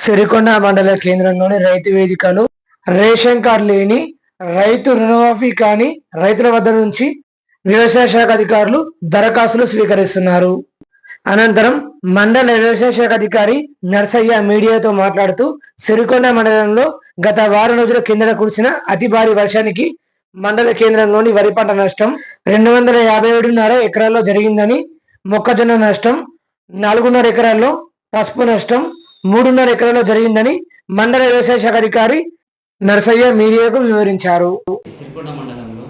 సిరికొండ మండల కేంద్రంలోని రైతు వేదికలో రేషన్ కార్డు లేని రైతు రుణమాఫీ కాని రైతుల వద్ద నుంచి వ్యవసాయ శాఖ అధికారులు దరఖాస్తులు స్వీకరిస్తున్నారు. అనంతరం మండల వ్యవసాయ శాఖ అధికారి నర్సయ్య మీడియాతో మాట్లాడుతూ సిరికొండ మండలంలో గత వారం రోజుల కిందట కురిసిన అతి భారీ వర్షానికి మండల కేంద్రంలోని వరి పంట నష్టం రెండు వందల యాభై ఏడున్నర ఎకరాల్లో జరిగిందని మొక్కజొన్న నష్టం నాలుగున్నర ఎకరాల్లో పసుపు నష్టం మూడున్నర ఎకరాల్లో జరిగిందని మండల వ్యవసాయ శాఖ అధికారి నర్సయ్య మీడియాకు వివరించారు. సిరికొండ మండలంలో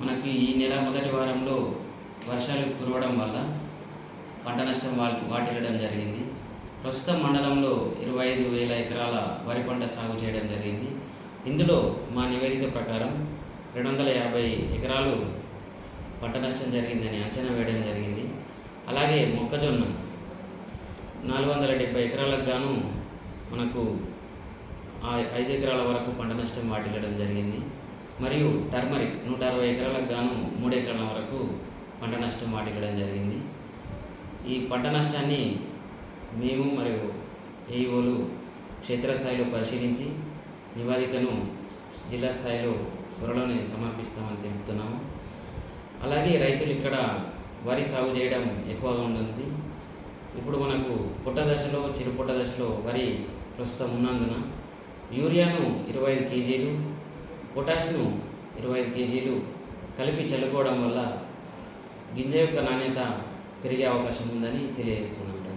మనకి ఈ నెల మొదటి వారంలో వర్షాలు కురవడం వల్ల పంట నష్టం వా వాటిల్లడం జరిగింది. ప్రస్తుతం మండలంలో ఇరవై ఐదు వేల ఎకరాల వరి పంట సాగు చేయడం జరిగింది. ఇందులో మా నివేదిక ప్రకారం రెండు వందల యాభై ఎకరాలు పంట నష్టం జరిగిందని అంచనా వేయడం జరిగింది. అలాగే మొక్కజొన్న నాలుగు వందల డెబ్బై ఎకరాలకు గాను మనకు ఆ ఐదు ఎకరాల వరకు పంట నష్టం వాటిల్లడం జరిగింది. మరియు టర్మరిక్ నూట అరవై ఎకరాలకు గాను మూడు ఎకరాల వరకు పంట నష్టం వాటిల్లడం జరిగింది. ఈ పంట నష్టాన్ని మేము మరియు ఏఈఓలు క్షేత్రస్థాయిలో పరిశీలించి నివేదికను జిల్లా స్థాయిలో త్వరలోనే సమర్పిస్తామని తెలుపుతున్నాము. అలాగే రైతులు ఇక్కడ వరి సాగు చేయడం ఎక్కువగా ఉంటుంది. ఇప్పుడు మనకు పుట్ట దశలో చిరుపుట్ట దశలో వరి ప్రస్తుతం ఉన్నందున యూరియాను ఇరవై ఐదు కేజీలు పొటాష్ను ఇరవై ఐదు కేజీలు కలిపి చల్లుకోవడం వల్ల గింజ యొక్క నాణ్యత పెరిగే అవకాశం ఉందని తెలియజేస్తున్నాను